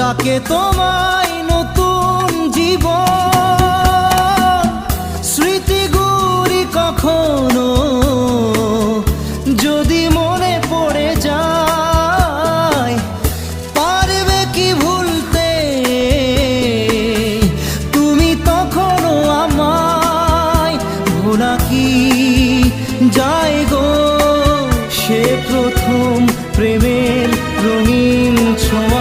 ডাকে তোমায় নতুন জীবন। স্মৃতিগুলি কখনো যদি মনে পড়ে যায়, পারবে কি ভুলতে? তুমি তখনো আমায় ভোলা কি যায় গো? সে প্রথম প্রেমের রঙিন ছোঁয়া।